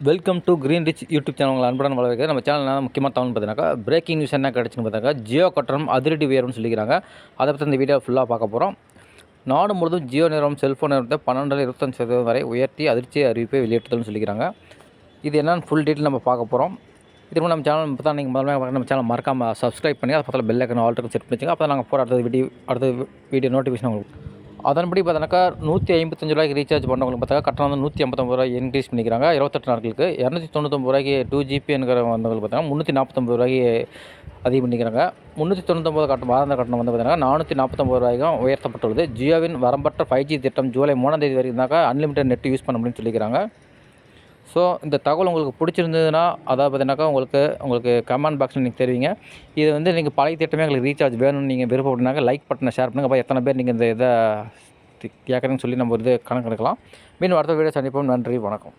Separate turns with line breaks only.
Welcome to green rich YouTube channel உங்களை அன்புடன் வளர்க்க நம்ம சேனல் முக்கியமாக தகவல் பார்த்தீங்கன்னா பிரேக்கிங் நியூஸ் என்ன கிடச்சுன்னு பார்த்தாங்க ஜியோ கட்டணம் அதிரடி உயர்வுன்னு சொல்லிக்கிறாங்க. அதை பற்றி இந்த வீடியோ ஃபுல்லாக பார்க்க போகிறோம் நாடு முழுவதும் ஜியோ நிறுவனம் செல்ஃபோன் நிறுவனத்தை பன்னெண்டு இருபத்தஞ்சு சதவீதம் வரை உயர்த்தி அதிர்ச்சி அறிவிப்பை வெளியிட்டதுன்னு சொல்லிக்கிறாங்க. இது என்னென்னு ஃபுல் டீட்டெயில் நம்ம பார்க்க போகிறோம் இதுக்கு நம்ம சேனல் இப்போ தான் நீங்கள் முதல்ல பார்க்க நம்ம சேனல் மறக்காமல் சப்ஸ்கிரைப் பண்ணி அதை பக்கத்தில் பெல் ஐக்கன் ஆல்ரெடி செட் பண்ணிச்சுங்க அப்போ நாங்கள் போகிற அடுத்த வீடியோ அடுத்த வீடியோ நோட்டிஃபிகேஷன் உங்களுக்கு அதன்படி பார்த்தோன்னாக்கா நூற்றி ஐம்பத்தஞ்சு ரூபாய்க்கு ரீசார்ஜ் பண்ணவங்களுக்கு பார்த்தா கட்டணம் வந்து நூற்றி ஐம்பத்தொம்பது ரூபாய் இன்க்ரீஸ் பண்ணிக்கிறாங்க. இருபத்தெட்டு நாட்களுக்கு இரநூத்தி தொண்ணூத்தொம்பது ரூபாய்க்கு டூ ஜிபிங்கிற வந்தவங்களுக்கு பார்த்தீங்கன்னா முந்நூற்றி நாற்பத்தொம்பது ரூபாய்க்கு அதிகம் பண்ணிக்கிறாங்க. முந்நூற்றி தொண்ணூத்தொம்பது கட்டணம் மாதாந்த கட்டணம் வந்து பார்த்தீங்கன்னா நானூற்றி நாற்பத்தொம்பது ரூபாய்க்கும் உயர்த்தப்பட்டுள்ளது. ஜியோவின் வரம்பற்ற ஃபைவ் ஜி திட்டம் ஜூலை மூணாம் தேதி வரைக்கும் இருந்தாக்கா அன்லிமிட்டட் நெட் யூஸ் பண்ண முடியும்னு சொல்லிக்கிறாங்க. ஸோ இந்த தகவல் உங்களுக்கு பிடிச்சிருந்ததுன்னா அதாவது பார்த்தீங்கன்னாக்கா உங்களுக்கு உங்களுக்கு கமெண்ட் பாக்ஸில் நீங்கள் தெரிவிங்க. இது வந்து நீங்கள் பழைய திட்டமே எங்களுக்கு ரீசார்ஜ் வேணும்னு நீங்கள் விருப்பப்பட்டனாக்க லைக் பட்டனை ஷேர் பண்ணுங்கள் அப்போ எத்தனை பேர் நீங்கள் இந்த இதை கேட்குறேன்னு சொல்லி நம்ம ஒரு இது கணக்கு எடுக்கலாம். மீண்டும் அடுத்த வீடியோ சந்திப்போம். நன்றி வணக்கம்.